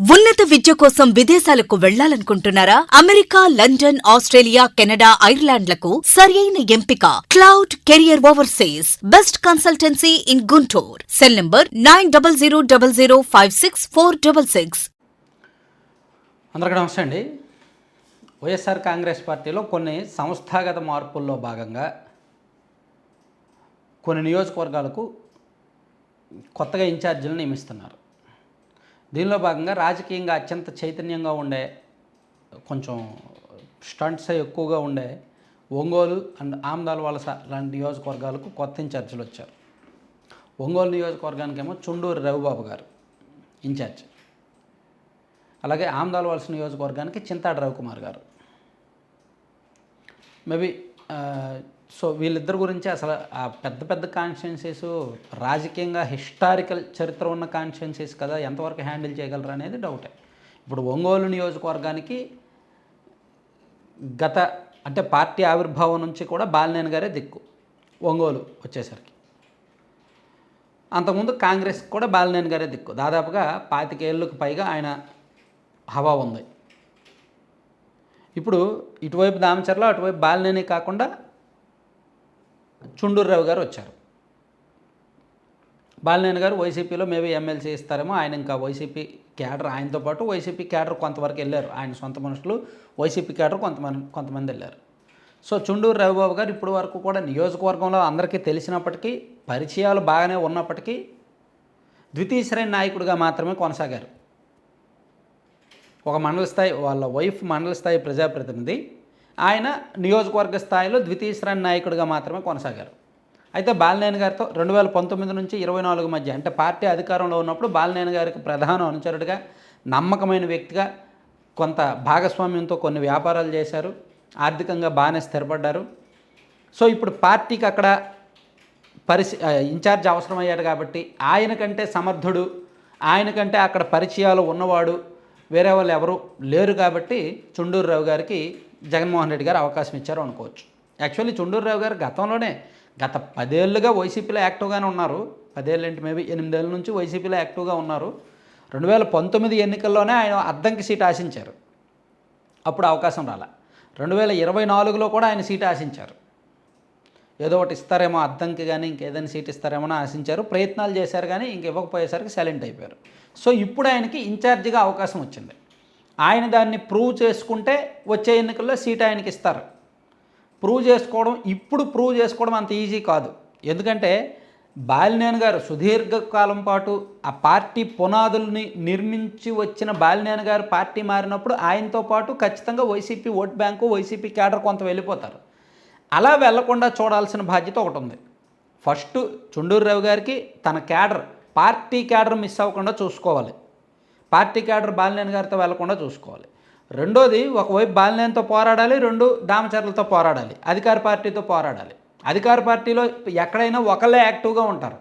ఉన్నత విద్య కోసం విదేశాలకు వెళ్ళాలనుకుంటున్నారా? అమెరికా లండన్ ఆస్ట్రేలియా కెనడా ఐర్లాండ్లకు సరియైన ఎంపిక. Cloud career overseas. Best consultancy in Guntur. Cell number nine double zero double zero five six four double six. అందరికీ నమస్తే అండి. వైఎస్ఆర్ కాంగ్రెస్ పార్టీలో కొన్ని సంస్థాగత మార్పుల్లో భాగంగా కొన్ని నియోజకవర్గాలకు కొత్తగా ఇన్ఛార్జీలను నియమిస్తున్నారు. దీనిలో భాగంగా రాజకీయంగా అత్యంత చైతన్యంగా ఉండే కొంచెం స్టంట్స్ ఎక్కువగా ఉండే ఒంగోలు అండ్ ఆమ్దాల్ వలస లాంటి నియోజకవర్గాలకు కొత్త ఇన్ఛార్జీలు వచ్చారు. ఒంగోలు నియోజకవర్గానికేమో చుండూరు రవిబాబు గారు ఇన్ఛార్జ్. అలాగే ఆమ్దాల్ వలస నియోజకవర్గానికి చింతాడు రవికుమార్ గారు. మేబీ సో వీళ్ళిద్దరి గురించి అసలు ఆ పెద్ద పెద్ద కాన్స్టిట్యున్సీస్ రాజకీయంగా హిస్టారికల్ చరిత్ర ఉన్న కాన్స్టిట్యున్సీస్ కదా ఎంతవరకు హ్యాండిల్ చేయగలరు అనేది డౌటే ఇప్పుడు ఒంగోలు నియోజకవర్గానికి గత అంటే పార్టీ ఆవిర్భావం నుంచి కూడా బాలినేని గారే దిక్కు ఒంగోలు వచ్చేసరికి. అంతకుముందు కాంగ్రెస్ కూడా బాలినేని గారే దిక్కు. దాదాపుగా పాతికేళ్ళకు పైగా ఆయన హవా ఉంది. ఇప్పుడు ఇటువైపు దామచర్ల అటువైపు బాలినేని కాకుండా చుండూర్రావు గారు వచ్చారు. బాలినేని గారు వైసీపీలో మేబీ ఎమ్మెల్సీ ఇస్తారేమో ఆయన ఇంకా వైసీపీ క్యాడర్ ఆయనతో పాటు వైసీపీ క్యాడర్ కొంతవరకు వెళ్ళారు. ఆయన సొంత మనుషులు వైసీపీ క్యాడర్ కొంతమంది కొంతమంది వెళ్ళారు. సో చుండూరు రవిబాబు గారు ఇప్పటి వరకు కూడా నియోజకవర్గంలో అందరికీ తెలిసినప్పటికీ పరిచయాలు బాగానే ఉన్నప్పటికీ ద్వితీయ శ్రేణి నాయకుడిగా మాత్రమే కొనసాగారు. ఒక మండల స్థాయి వాళ్ళ వైఫ్ మండల స్థాయి ప్రజాప్రతినిధి. ఆయన నియోజకవర్గ స్థాయిలో ద్వితీయ శ్రేణి నాయకుడిగా మాత్రమే కొనసాగారు. అయితే బాలినేని గారితో రెండు వేల పంతొమ్మిది నుంచి ఇరవై నాలుగు మధ్య అంటే పార్టీ అధికారంలో ఉన్నప్పుడు బాలినేని గారికి ప్రధాన అనుచరుడిగా నమ్మకమైన వ్యక్తిగా కొంత భాగస్వామ్యంతో కొన్ని వ్యాపారాలు చేశారు. ఆర్థికంగా బాగానే స్థిరపడ్డారు. సో ఇప్పుడు పార్టీకి అక్కడ పరిసి ఇన్ఛార్జ్ అవసరమయ్యాడు కాబట్టి ఆయన కంటే సమర్థుడు ఆయన కంటే అక్కడ పరిచయాలు ఉన్నవాడు వేరే వాళ్ళు ఎవరు లేరు కాబట్టి చుండూరు రావు గారికి జగన్మోహన్ రెడ్డి గారు అవకాశం ఇచ్చారు అనుకోవచ్చు. యాక్చువల్లీ చుండూరురావు గారు గతంలోనే గత పదేళ్ళుగా వైసీపీలో యాక్టివ్గానే ఉన్నారు. పదేళ్ళు ఏంటి? మేబీ ఎనిమిదేళ్ళ నుంచి వైసీపీలో యాక్టివ్గా ఉన్నారు. రెండు వేల పంతొమ్మిది ఎన్నికల్లోనే ఆయన అద్దంకి సీట్ ఆశించారు. అప్పుడు అవకాశం రాల. రెండు వేల ఇరవై నాలుగులో కూడా ఆయన సీట్ ఆశించారు. ఏదో ఒకటి ఇస్తారేమో అద్దంకి కానీ ఇంకేదైనా సీట్ ఇస్తారేమో అని ఆశించారు. ప్రయత్నాలు చేశారు కానీ ఇంక ఇవ్వకపోయేసరికి సైలెంట్ అయిపోయారు. సో ఇప్పుడు ఆయనకి ఇన్ఛార్జిగా అవకాశం వచ్చింది. ఆయన దాన్ని ప్రూవ్ చేసుకుంటే వచ్చే ఎన్నికల్లో సీట్ ఆయనకి ఇస్తారు. ప్రూవ్ చేసుకోవడం ఇప్పుడు ప్రూవ్ చేసుకోవడం అంత ఈజీ కాదు. ఎందుకంటే బాలినేని గారు సుదీర్ఘకాలం పాటు ఆ పార్టీ పునాదుల్ని నిర్మించి వచ్చిన బాలినేని గారు పార్టీ మారినప్పుడు ఆయనతో పాటు ఖచ్చితంగా YCP vote bank YCP cadre కొంత వెళ్ళిపోతారు. అలా వెళ్ళకుండా చూడాల్సిన బాధ్యత ఒకటి ఉంది. ఫస్ట్ చుండూరు రావు గారికి తన క్యాడర్ పార్టీ క్యాడర్ మిస్ అవ్వకుండా చూసుకోవాలి. పార్టీ క్యాడర్ బాలినేని గారితో వెళ్ళకుండా చూసుకోవాలి. రెండోది ఒకవైపు బాలినేనితో పోరాడాలి రెండు దామచర్లతో పోరాడాలి అధికార పార్టీతో పోరాడాలి. అధికార పార్టీలో ఎక్కడైనా ఒకళ్ళే యాక్టివ్గా ఉంటారు.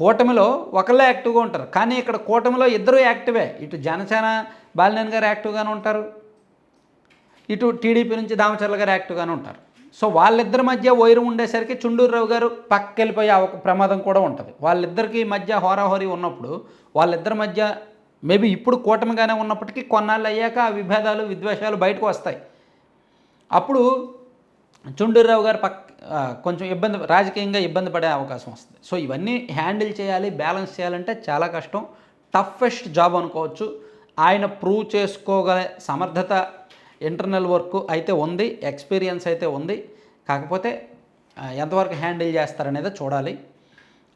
కూటమిలో ఒకళ్ళే యాక్టివ్గా ఉంటారు. కానీ ఇక్కడ కూటమిలో ఇద్దరు యాక్టివే. ఇటు జనసేన బాలినేని గారు యాక్టివ్గానే ఉంటారు. ఇటు టీడీపీ నుంచి దామచర్ల గారు యాక్టివ్గానే ఉంటారు. సో వాళ్ళిద్దరి మధ్య వైరు ఉండేసరికి చుండూరు రావు గారు పక్కకెళ్ళిపోయే ఒక ప్రమాదం కూడా ఉంటుంది. వాళ్ళిద్దరికి మధ్య హోరాహోరీ ఉన్నప్పుడు వాళ్ళిద్దరి మధ్య మేబీ ఇప్పుడు కూటమిగానే ఉన్నప్పటికీ కొన్నాళ్ళు అయ్యాక ఆ విభేదాలు విద్వేషాలు బయటకు వస్తాయి. అప్పుడు చుండూరావు గారు పక్ కొంచెం ఇబ్బంది రాజకీయంగా ఇబ్బంది పడే అవకాశం వస్తుంది. సో ఇవన్నీ హ్యాండిల్ చేయాలి బ్యాలెన్స్ చేయాలంటే చాలా కష్టం. టఫెస్ట్ జాబ్ అనుకోవచ్చు. ఆయన ప్రూవ్ చేసుకోగల సమర్థత ఇంటర్నల్ వర్క్ అయితే ఉంది ఎక్స్పీరియన్స్ అయితే ఉంది. కాకపోతే ఎంతవరకు హ్యాండిల్ చేస్తారనేది చూడాలి.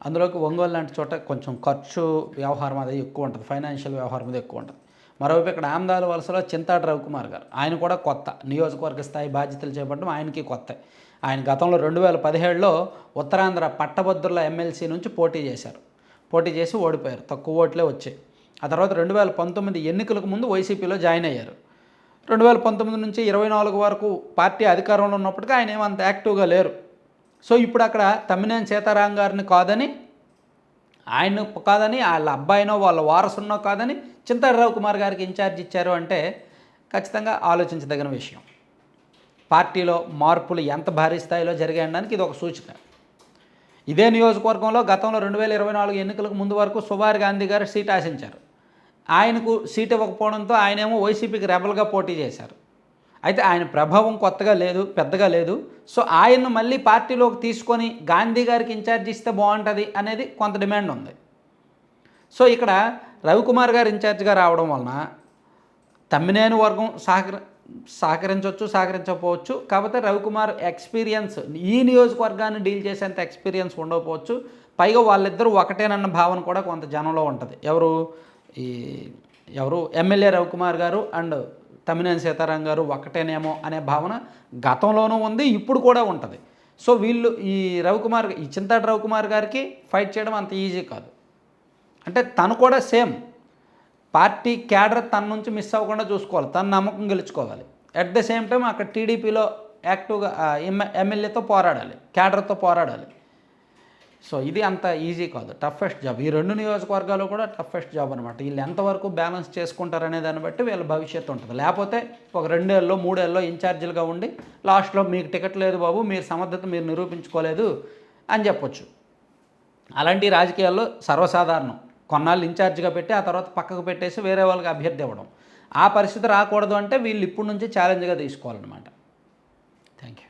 అందులోకి ఒంగోలు లాంటి చోట కొంచెం ఖర్చు వ్యవహారం అది ఎక్కువ ఉంటుంది ఫైనాన్షియల్ వ్యవహారం అది ఎక్కువ ఉంటుంది. మరోవైపు ఇక్కడ ఆమదాల వలసలో చింతాడు రవికుమార్ గారు ఆయన కూడా కొత్త నియోజకవర్గ స్థాయి బాధ్యతలు చేపట్టడం ఆయనకి కొత్త. ఆయన గతంలో రెండు వేల పదిహేడులో ఉత్తరాంధ్ర పట్టభద్రుల ఎమ్మెల్సీ నుంచి పోటీ చేశారు. పోటీ చేసి ఓడిపోయారు తక్కువ ఓట్లే వచ్చాయి. ఆ తర్వాత రెండు వేల పంతొమ్మిది ఎన్నికలకు ముందు వైసీపీలో జాయిన్ అయ్యారు. రెండు వేల పంతొమ్మిది నుంచి ఇరవై నాలుగు వరకు పార్టీ అధికారంలో ఉన్నప్పటికీ ఆయన ఏమంత యాక్టివ్గా లేరు. సో ఇప్పుడు అక్కడ తమ్మినేని సీతారాం గారిని కాదని ఆయన కాదని వాళ్ళ అబ్బాయినో వాళ్ళ వారసున్నో కాదని చింతారావు కుమార్ గారికి ఇన్ఛార్జ్ ఇచ్చారు అంటే ఖచ్చితంగా ఆలోచించదగిన విషయం. పార్టీలో మార్పులు ఎంత భారీ స్థాయిలో జరిగాయడానికి ఇది ఒక సూచన ఇదే నియోజకవర్గంలో గతంలో రెండు వేల ఇరవై నాలుగు ఎన్నికలకు ముందు వరకు సుభార్ గాంధీ గారు సీట్ ఆశించారు. ఆయనకు సీట్ ఇవ్వకపోవడంతో ఆయనేమో వైసీపీకి రెబల్గా పోటీ చేశారు. అయితే ఆయన ప్రభావం కొత్తగా లేదు పెద్దగా లేదు. సో ఆయన్ను మళ్ళీ పార్టీలోకి తీసుకొని గాంధీ గారికి ఇన్ఛార్జ్ ఇస్తే బాగుంటుంది అనేది కొంత డిమాండ్ ఉంది. సో ఇక్కడ రవికుమార్ గారు ఇన్ఛార్జ్గా రావడం వలన తమ్మినేని వర్గం సహకర సహకరించవచ్చు సహకరించకపోవచ్చు. కాకపోతే రవికుమార్ ఎక్స్పీరియన్స్ ఈ నియోజకవర్గాన్ని డీల్ చేసేంత ఎక్స్పీరియన్స్ ఉండకపోవచ్చు. పైగా వాళ్ళిద్దరూ ఒకటేనన్న భావన కూడా కొంత జనంలో ఉంటుంది. ఎవరు? ఈ ఎవరు? ఎమ్మెల్యే రవికుమార్ గారు అండ్ తమ్మినేని సీతారాం గారు ఒక్కటేనేమో అనే భావన గతంలోనూ ఉంది ఇప్పుడు కూడా ఉంటుంది. సో వీళ్ళు ఈ రవికుమార్ ఈ చింతాటి రవికుమార్ గారికి ఫైట్ చేయడం అంత ఈజీ కాదు. అంటే తను కూడా సేమ్. పార్టీ క్యాడర్ తన నుంచి మిస్ అవ్వకుండా చూసుకోవాలి తన నమ్మకం గెలుచుకోవాలి. అట్ ద సేమ్ టైం అక్కడ టీడీపీలో యాక్టివ్గా ఎమ్మెల్యేతో పోరాడాలి క్యాడర్తో పోరాడాలి. సో ఇది అంత ఈజీ కాదు. టఫెస్ట్ జాబ్ ఈ రెండు నియోజకవర్గాలు కూడా టఫెస్ట్ జాబ్ అనమాట వీళ్ళు ఎంతవరకు బ్యాలెన్స్ చేసుకుంటారనే దాన్ని బట్టి వీళ్ళ భవిష్యత్తు ఉంటుంది. లేకపోతే ఒక రెండేళ్ళలో మూడేళ్ళలో ఇన్ఛార్జీలుగా ఉండి లాస్ట్లో మీకు టికెట్ లేదు బాబు మీరు సమర్థత మీరు నిరూపించుకోలేదు అని చెప్పొచ్చు. అలాంటి రాజకీయాల్లో సర్వసాధారణం. కొన్నాళ్ళు ఇన్ఛార్జిగా పెట్టి ఆ తర్వాత పక్కకు పెట్టేసి వేరే వాళ్ళకి అభ్యర్థి ఇవ్వడం ఆ పరిస్థితి రాకూడదు అంటే వీళ్ళు ఇప్పటి నుంచి ఛాలెంజ్గా తీసుకోవాలన్నమాట. Thank you